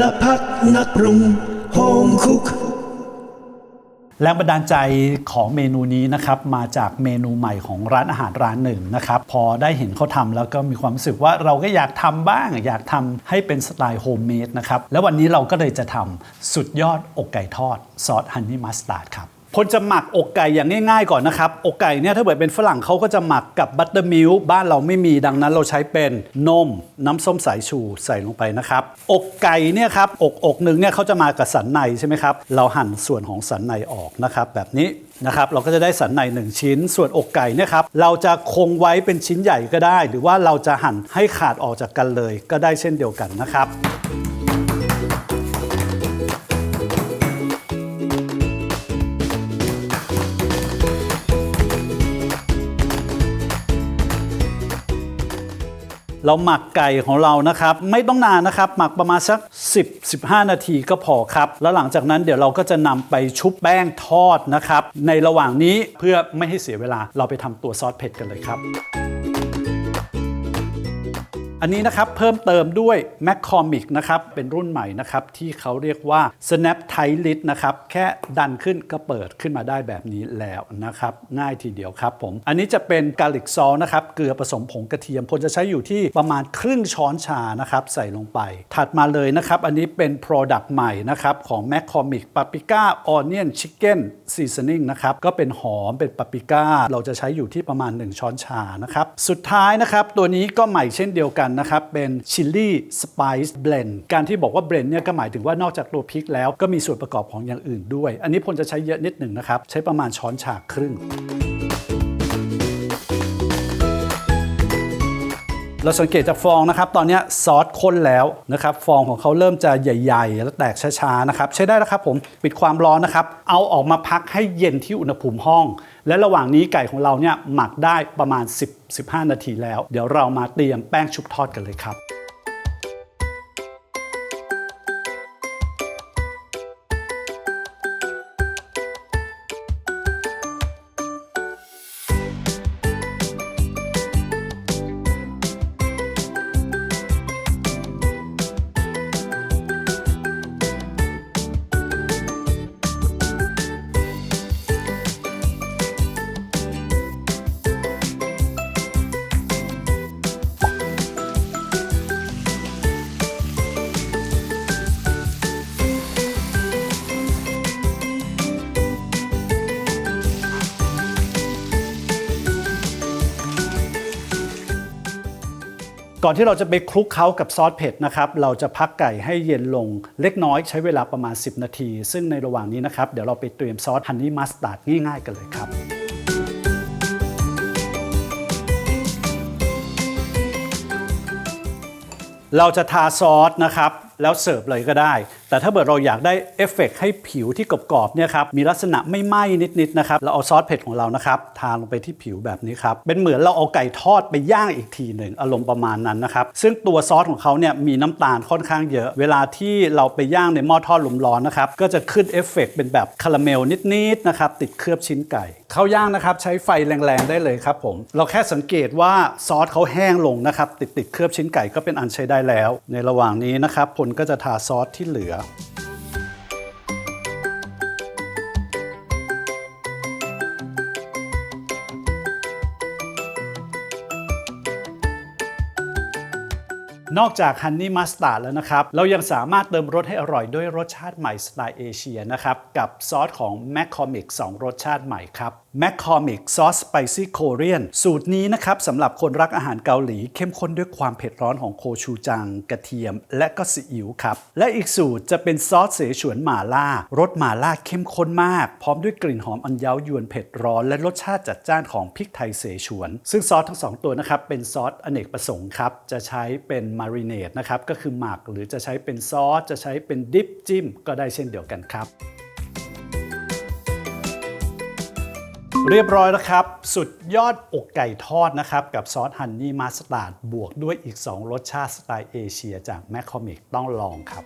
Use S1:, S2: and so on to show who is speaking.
S1: ลพัฒนักปรุงโฮมคุก
S2: แรงบันดาลใจของเมนูนี้นะครับมาจากเมนูใหม่ของร้านอาหารร้านหนึ่งนะครับพอได้เห็นเขาทำแล้วก็มีความรู้สึกว่าเราก็อยากทำบ้าง อยากทำให้เป็นสไตล์โฮมเมดนะครับแล้ววันนี้เราก็เลยจะทำสุดยอดอกไก่ทอดซอสฮันนี่มัสตาร์ดครับ พลจะหมักอกไก่อย่างง่ายๆก่อนนะครับ อกไก่เนี่ยถ้าเกิดเป็นฝรั่งเขาก็จะหมักกับบัตเตอร์มิลค์บ้านเราไม่มีดังนั้นเราใช้เป็นนม น้ำส้มสายชูใส่ลงไปนะครับ อกไก่เนี่ยครับอกอกหนึ่งเนี่ยเขาจะมากับสันในใช่ไหมครับ เราหั่นส่วนของสันในออกนะครับแบบนี้นะครับเราก็จะได้สันในหนึ่งชิ้น ส่วนอกไก่เนี่ยครับเราจะคงไว้เป็นชิ้นใหญ่ก็ได้ หรือว่าเราจะหั่นให้ขาดออกจากกันเลยก็ได้เช่นเดียวกันนะครับ เราหมักไก่ของเรานะครับ ไม่ต้องนานนะครับ หมักประมาณสัก 10-15 นาทีก็พอครับ แล้วหลังจากนั้นเดี๋ยวเราก็จะนำไปชุบแป้งทอดนะครับ ในระหว่างนี้เพื่อไม่ให้เสียเวลาเราไปทำตัวซอสเผ็ดกันเลยครับ อันนี้นะครับเพิ่มเติมด้วย m a c c o m i c นะครับเป็นรุ่นใหม่นะครับที่เขาเรียกว่า Snap Tight Lid นะครับแค่ดันขึ้นก็เปิดขึ้นมาได้แบบนี้แล้วนะครับง่ายทีเดียวครับผม อันนี้จะเป็นกาลิกซอลนะครับเกลือผสมผงกระเทียมพลจะใช้อยู่ที่ประมาณครึ่งช้อนชานะครับใส่ลงไป ถัดมาเลยนะครับอันนี้เป็น Product ใหม่นะครับของ McCormick Paprika Onion Chicken Seasoning นะครับก็เป็นหอมเป็นปาปริก้าเราจะใช้อยู่ที่ประมาณ 1 ช้อนชานะครับสุดท้ายนะครับตัวนี้ก็ใหม่เช่นเดียวกันนะครับ เป็นชิลลี่สไปซ์เบลนการที่บอกว่าเบลนเนี่ยก็หมายถึงว่านอกจากตัวพริกแล้วก็มีส่วนประกอบของอย่างอื่นด้วย อันนี้พลจะใช้เยอะนิดหนึ่งนะครับ ใช้ประมาณช้อนชาครึ่ง เราสังเกตจากฟองนะครับ ตอนนี้ซอสข้นแล้วนะครับ ฟองของเขาเริ่มจะใหญ่ ๆ แล้วแตกช้าๆนะครับ ใช้ได้แล้วครับผมปิดความร้อนนะครับ เอาออกมาพักให้เย็นที่อุณหภูมิห้อง และระหว่างนี้ไก่ของเราเนี่ยหมักได้ประมาณ 10-15 นาทีแล้ว เดี๋ยวเรามาเตรียมแป้งชุบทอดกันเลยครับ ก่อนที่เราจะไปคลุกเคล้ากับซอสเผ็ดนะครับเราจะพักไก่ให้เย็นลงเล็กน้อยใช้เวลาประมาณ 10 นาที ซึ่งในระหว่างนี้นะครับเดี๋ยวเราไปเตรียมซอสฮันนี่มัสตาร์ดง่ายๆ กันเลยครับเราจะทาซอสนะครับ แล้วเสิร์ฟเลยก็ได้แต่ถ้าเกิดเราอยากได้เอฟเฟกต์ให้ผิวที่กรอบๆเนี่ยครับมีลักษณะไม่ไหม้นิดๆนะครับเราเอาซอสเผ็ดของเรานะครับทาลงไปที่ผิวแบบนี้ครับเป็นเหมือนเราเอาไก่ทอดไปย่างอีกทีหนึ่งอารมณ์ประมาณนั้นนะครับซึ่งตัวซอสของเขาเนี่ยมีน้ำตาลค่อนข้างเยอะ เวลาที่เราไปย่างในหม้อทอดลมร้อนนะครับก็จะขึ้นเอฟเฟกต์เป็นแบบคาราเมลนิดๆนะครับติดเคลือบชิ้นไก่เขาย่างนะครับใช้ไฟแรงๆได้เลยครับผมเราแค่สังเกตว่าซอสเขาแห้งลงนะครับติดติดๆเคลือบชิ้นไก่ก็เป็นอันใช้ได้แล้ว ในระหว่างนี้นะครับพลก็จะทาซอสที่เหลือ Yeah. นอกจากฮันนี่มัสตาร์ดแล้วนะครับ เรายังสามารถเติมรสให้อร่อยด้วยรสชาติใหม่สไตล์เอเชียนะครับ กับซอสของ McCormick 2รสชาติใหม่ครับ McCormick ซอส Spicy Korean สูตรนี้นะครับสำหรับคนรักอาหารเกาหลี เข้มข้นด้วยความเผ็ดร้อนของโคชูจัง กระเทียม และก็ซีอิ๊วครับ และอีกสูตรจะเป็นซอสเสฉวนหม่าล่ารสหม่าล่าเข้มข้นมาก พร้อมด้วยกลิ่นหอมอันเย้ายวนเผ็ดร้อน และรสชาติจัดจ้านของพริกไทยเสฉวน ซึ่งซอสทั้งสองตัวนะครับเป็นซอสอเนกประสงค์ครับจะใช้เป็นมารีเนตนะครับก็คือหมักหรือจะใช้เป็นซอส จะใช้เป็นดิปจิ้ม ก็ได้เช่นเดียวกันครับ เรียบร้อยแล้วครับ สุดยอดอกไก่ทอดนะครับ กับซอสฮันนี่มาสตาร์ดบวกด้วยอีก 2 รสชาติสไตล์เอเชียจากแมคคอมิกต้องลองครับ